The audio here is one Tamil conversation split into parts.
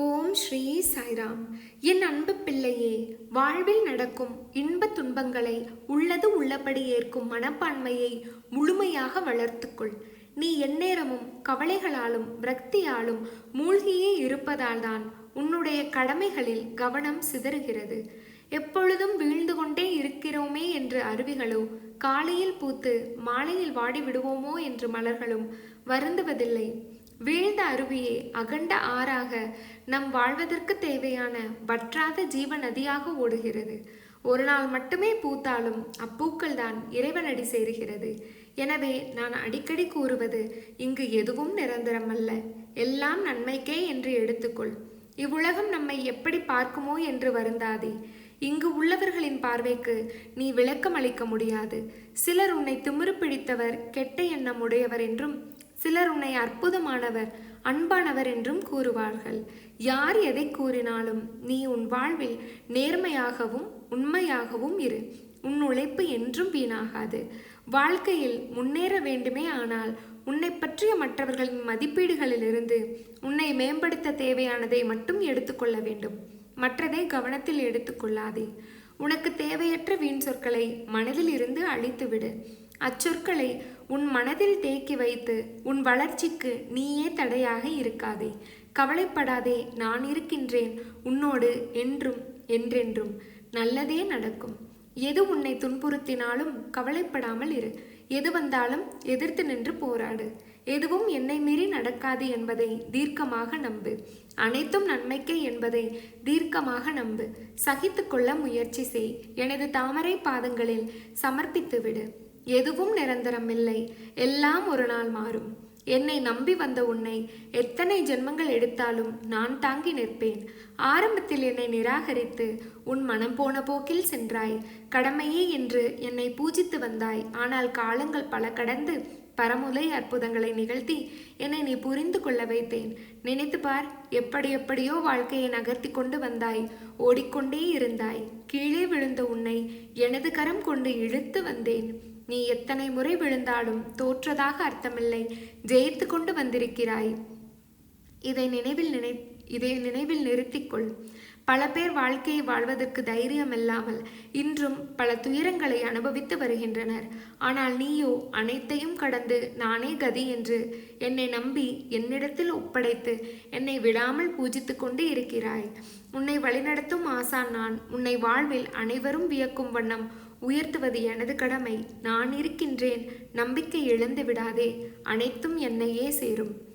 ஓம் ஸ்ரீ சாய்ராம். என் அன்பு பிள்ளையே வாழ்வில் நடக்கும் இன்ப துன்பங்களை உள்ளது உள்ளபடி ஏற்கும் மனப்பான்மையை முழுமையாக வளர்த்துக்கொள். நீ எந்நேரமும் கவலைகளாலும் விரக்தியாலும் மூழ்கியே இருப்பதால் தான் உன்னுடைய கடமைகளில் கவனம் சிதறுகிறது. எப்பொழுதும் வீழ்ந்து கொண்டே இருக்கிறோமே என்று அருவிகளோ காலையில் பூத்து மாலையில் வாடி விடுவோமோ என்று மலர்களும் வருந்துவதில்லை. வீழ்ந்த அருவியே அகண்ட ஆறாக நம் வாழ்வதற்கு தேவையான வற்றாத ஜீவ நதியாக ஓடுகிறது. ஒரு நாள் மட்டுமே பூத்தாலும் அப்பூக்கள் தான் இறைவனடி சேருகிறது. எனவே நான் அடிக்கடி கூறுவது இங்கு எதுவும் நிரந்தரமல்ல. எல்லாம் நன்மைக்கே என்று எடுத்துக்கொள். இவ்வுலகம் நம்மை எப்படி பார்க்குமோ என்று வருந்தாதே. இங்கு உள்ளவர்களின் பார்வைக்கு நீ விளக்கம் அளிக்க முடியாது. சிலர் உன்னை திமிரு பிடித்தவர் கெட்ட எண்ணம் உடையவர் என்றும் சிலர் உன்னை அற்புதமானவர் அன்பானவர் என்றும் கூறுவார்கள். யார் எதை கூறினாலும் நீ உன் வாழ்வில் நேர்மையாகவும் உண்மையாகவும் இரு. உன் உழைப்பு என்றும் வீணாகாது. வாழ்க்கையில் முன்னேற வேண்டுமே ஆனால் உன்னை பற்றிய மற்றவர்களின் மதிப்பீடுகளிலிருந்து உன்னை மேம்படுத்த தேவையானதை மட்டும் எடுத்துக்கொள்ள வேண்டும். மற்றதை கவனத்தில் எடுத்துக்கொள்ளாதே உனக்கு தேவையற்ற வீண் சொற்களை மனதில் இருந்து அழித்துவிடு. அச்சொற்களை உன் மனதில் தேக்கி வைத்து உன் வளர்ச்சிக்கு நீயே தடையாக இருக்காதே. கவலைப்படாதே நான் இருக்கின்றேன். உன்னோடு என்றும் என்றென்றும் நல்லதே நடக்கும். எது உன்னை துன்புறுத்தினாலும் கவலைப்படாமல் இரு. எது வந்தாலும் எதிர்த்து நின்று போராடு. எதுவும் என்னை மீறி நடக்காது என்பதை தீர்க்கமாக நம்பு. அனைத்தும் நன்மைக்கே என்பதை தீர்க்கமாக நம்பு. சகித்து கொள்ள முயற்சி செய். எனது தாமரை பாதங்களில் சமர்ப்பித்து விடு எதுவும் நிரந்தரமில்லை. எல்லாம் ஒரு நாள் மாறும். என்னை நம்பி வந்த உன்னை எத்தனை ஜென்மங்கள் எடுத்தாலும் நான் தாங்கி நிற்பேன். ஆரம்பத்தில் என்னை நிராகரித்து உன் மனம் போன போக்கில் சென்றாய். கடமையே என்று என்னை பூஜித்து வந்தாய். ஆனால் காலங்கள் பல கடந்து பரமுலை அற்புதங்களை நிகழ்த்தி என்னை நீ புரிந்து கொள்ள வைத்தேன். நினைத்து பார் எப்படி எப்படியோ வாழ்க்கையை நகர்த்தி கொண்டு வந்தாய். ஓடிக்கொண்டே இருந்தாய். கீழே விழுந்த உன்னை எனது கரம் கொண்டு இழுத்து வந்தேன். நீ எத்தனை முறை விழுந்தாலும் தோற்றதாக அர்த்தமில்லை. ஜெயித்து கொண்டு வந்திருக்கிறாய். இதை நினைவில் நினை இதை நினைவில் நிறுத்திக்கொள் பல பேர் வாழ்க்கையை வாழ்வதற்கு தைரியம் இல்லாமல் இன்றும் பல துயரங்களை அனுபவித்து வருகின்றனர். ஆனால் நீயோ அனைத்தையும் கடந்து நானே கதி என்று என்னை நம்பி என்னிடத்தில் ஒப்படைத்து என்னை விடாமல் பூஜித்து கொண்டு இருக்கிறாய். உன்னை வழிநடத்தும் ஆசான் நான் உன்னை வாழ்வில் அனைவரும் வியக்கும் வண்ணம் உயர்த்துவது எனது கடமை. நான் இருக்கின்றேன். நம்பிக்கை இழந்து விடாதே. அனைத்தும் என்னையே சேரும்.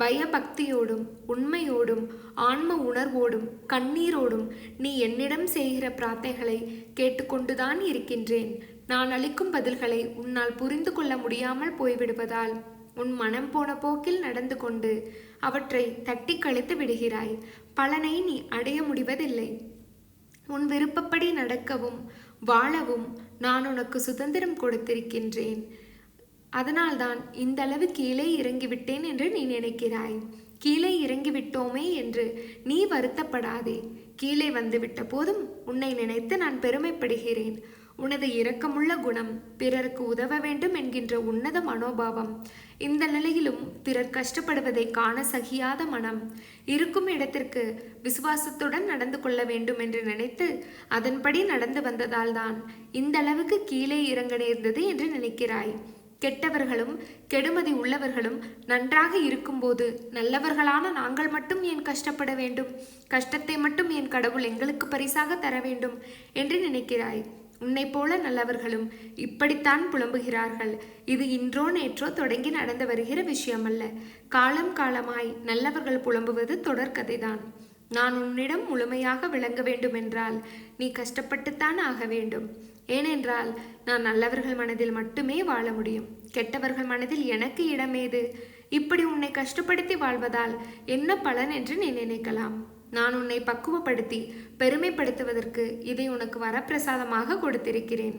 பயபக்தியோடும் உண்மையோடும் ஆன்ம உணர்வோடும் கண்ணீரோடும் நீ என்னிடம் செய்கிற பிரார்த்தைகளை கேட்டுக்கொண்டுதான் இருக்கின்றேன். நான் அளிக்கும் பதில்களை உன்னால் புரிந்து கொள்ள முடியாமல் போய்விடுவதால் உன் மனம் போன போக்கில் நடந்து கொண்டு அவற்றை தட்டி கழித்து விடுகிறாய். பலனை நீ அடைய முடிவதில்லை. உன் விருப்பப்படி நடக்கவும் வாழவும் நான் உனக்கு சுதந்திரம் கொடுத்திருக்கின்றேன். அதனால்தான் இந்த அளவு கீழே இறங்கிவிட்டேன் என்று நீ நினைக்கிறாய். கீழே இறங்கிவிட்டோமே என்று நீ வருத்தப்படாதே. கீழே வந்துவிட்ட போதும் உன்னை நினைத்து நான் பெருமைப்படுகிறேன். உனது இரக்கமுள்ள குணம் பிறருக்கு உதவ வேண்டும் என்கின்ற உன்னத மனோபாவம். இந்த நிலையிலும் பிறர் கஷ்டப்படுவதை காண சகியாத மனம். இருக்கும் இடத்திற்கு விசுவாசத்துடன் நடந்து கொள்ள வேண்டும் என்று நினைத்து அதன்படி நடந்து வந்ததால் தான் இந்த அளவுக்கு கீழே இறங்க நேர்ந்தது என்று நினைக்கிறாய். கெட்டவர்களும் கெடுமதி உள்ளவர்களும் நன்றாக இருக்கும்போது நல்லவர்களான நாங்கள் மட்டும் ஏன் கஷ்டப்பட வேண்டும்? கஷ்டத்தை மட்டும் என் கடவுள் எங்களுக்கு பரிசாக தர வேண்டும்? என்று நினைக்கிறாய். உன்னை போல நல்லவர்களும் இப்படித்தான் புலம்புகிறார்கள். இது இன்றோ நேற்றோ தொடங்கி நடந்து வருகிற விஷயமல்ல. காலம் காலமாய் நல்லவர்கள் புலம்புவது தொடர்கதைதான் நான் உன்னிடம் முழுமையாக விளங்க வேண்டுமென்றால் நீ கஷ்டப்பட்டுத்தான் ஆக வேண்டும். ஏனென்றால் நான் நல்லவர்கள் மனதில் மட்டுமே வாழ முடியும். கெட்டவர்கள் மனதில் எனக்கு இடமேது? இப்படி உன்னை கஷ்டப்படுத்தி வாழ்வதால் என்ன பலன் என்று நீ நினைக்கலாம். நான் உன்னை பக்குவப்படுத்தி பெருமைப்படுத்துவதற்கு இதை உனக்கு வரப்பிரசாதமாக கொடுத்திருக்கிறேன்.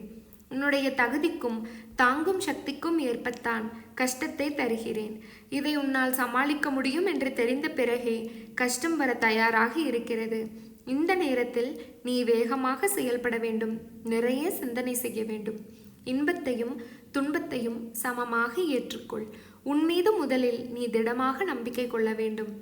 உன்னுடைய தகுதிக்கும் தாங்கும் சக்திக்கும் ஏற்பத்தான் கஷ்டத்தை தருகிறேன். இதை உன்னால் சமாளிக்க முடியும் என்று தெரிந்த பிறகே கஷ்டம் வர தயாராக இருக்கிறது. இந்த நேரத்தில் நீ வேகமாக செயல்பட வேண்டும். நிறைய சிந்தனை செய்ய வேண்டும். இன்பத்தையும் துன்பத்தையும் சமமாக ஏற்றுக்கொள். உன் மீது முதலில் நீ திடமாக நம்பிக்கை கொள்ள வேண்டும்.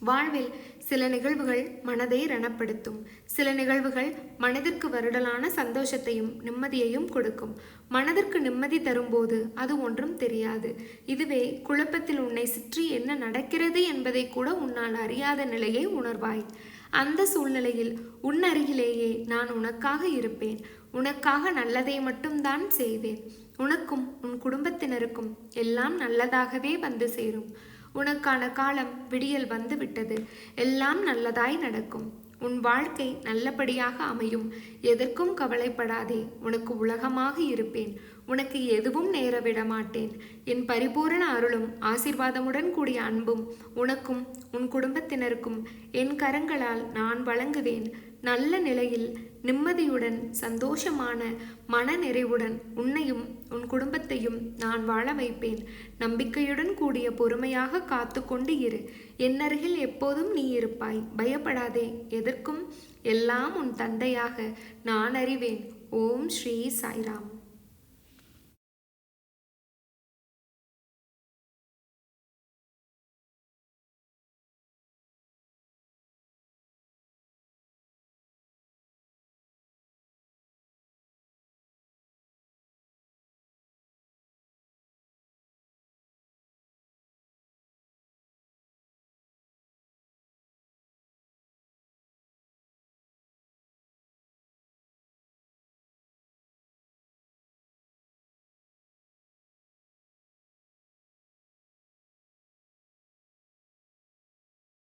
வாழ்வில் சில நிகழ்வுகள் மனதை ரணப்படுத்தும். சில நிகழ்வுகள் மனதிற்கு வருடலான சந்தோஷத்தையும் நிம்மதியையும் கொடுக்கும். மனதிற்கு நிம்மதி தரும்போது அது ஒன்றும் தெரியாது. இதுவே குழப்பத்தில் உன்னை சுற்றி என்ன நடக்கிறது என்பதை கூட உன்னால் அறியாத நிலையை உணர்வாய். அந்த சூழ்நிலையில் உன் அருகிலேயே நான் உனக்காக இருப்பேன். உனக்காக நல்லதை மட்டும்தான் செய்வேன். உனக்கும் உன் குடும்பத்தினருக்கும் எல்லாம் நல்லதாகவே வந்து சேரும். உனக்கான காலம் விடியல் வந்து விட்டது. எல்லாம் நல்லதாய் நடக்கும். உன் வாழ்க்கை நல்லபடியாக அமையும். எதற்கும் கவலைப்படாதே. உனக்கு உலகமாக இருப்பேன். உனக்கு எதுவும் நேர விட மாட்டேன். என் பரிபூரண அருளும் ஆசிர்வாதமுடன் கூடிய அன்பும் உனக்கும் உன் குடும்பத்தினருக்கும் என் கரங்களால் நான் வழங்குவேன். நல்ல நிலையில் நிம்மதியுடன் சந்தோஷமான மன நிறைவுடன் உன்னையும் உன் குடும்பத்தையும் நான் வாழ வைப்பேன். நம்பிக்கையுடன் கூடிய பொறுமையாக காத்து கொண்டு இரு. என்னருகில் எப்போதும் நீ இருப்பாய். பயப்படாதே. எதற்கும் எல்லாம் உன் தந்தையாக நான் அறிவேன். ஓம் ஸ்ரீ சாய்ராம்.